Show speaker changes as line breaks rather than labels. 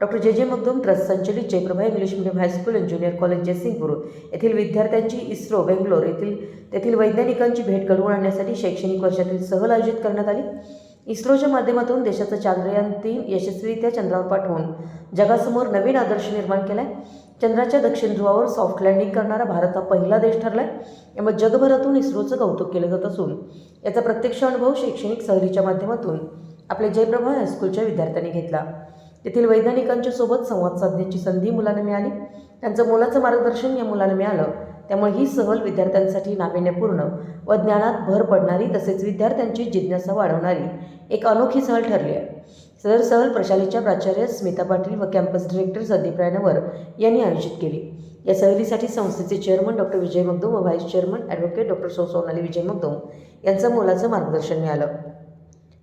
Doctor जे जे Magdum trust संचलित Jayprabha English medium high school and junior college Jaysingpur. येथील विद्यार्थ्यांची इस्रो बेंगलोर येथील तेथील वैज्ञानिकांची भेट घडवून आणण्यासाठी शैक्षणिक वर्षातील सहल आयोजित करण्यात आली. इस्रोच्या माध्यमातून देशाचं चांद्रयान तीन यशस्वीरित्या चंद्रावर पाठवून जगासमोर नवीन आदर्श निर्माण केला आहे चंद्राच्या दक्षिण ध्रुवावर सॉफ्ट लँडिंग करणारा भारत हा पहिला देश ठरला आहे यामुळे जगभरातून इस्रोचं कौतुक केलं जात असून याचा प्रत्यक्ष अनुभव शैक्षणिक सहलीच्या माध्यमातून आपल्या जयप्रभा हायस्कूलच्या विद्यार्थ्यांनी घेतला. येथील वैज्ञानिकांच्या सोबत संवाद साधण्याची संधी मुलांना मिळाली. त्यांचं मोलाचं मार्गदर्शन या मुलांना मिळालं. त्यामुळे ही सहल विद्यार्थ्यांसाठी नाविन्यपूर्ण व ज्ञानात भर पडणारी तसेच विद्यार्थ्यांची जिज्ञासा वाढवणारी एक अनोखी सहल ठरली आहे. सदर सहल प्रशालेच्या प्राचार्य स्मिता पाटील व कॅम्पस डिरेक्टर संदीप रायनवर यांनी आयोजित केली. या सहलीसाठी संस्थेचे चेअरमन डॉक्टर विजय मगदोम व व्हाईस चेअरमन ॲडव्होकेट डॉक्टर सो सोनाली विजय मगदोम यांचं मोलाचं मार्गदर्शन मिळालं.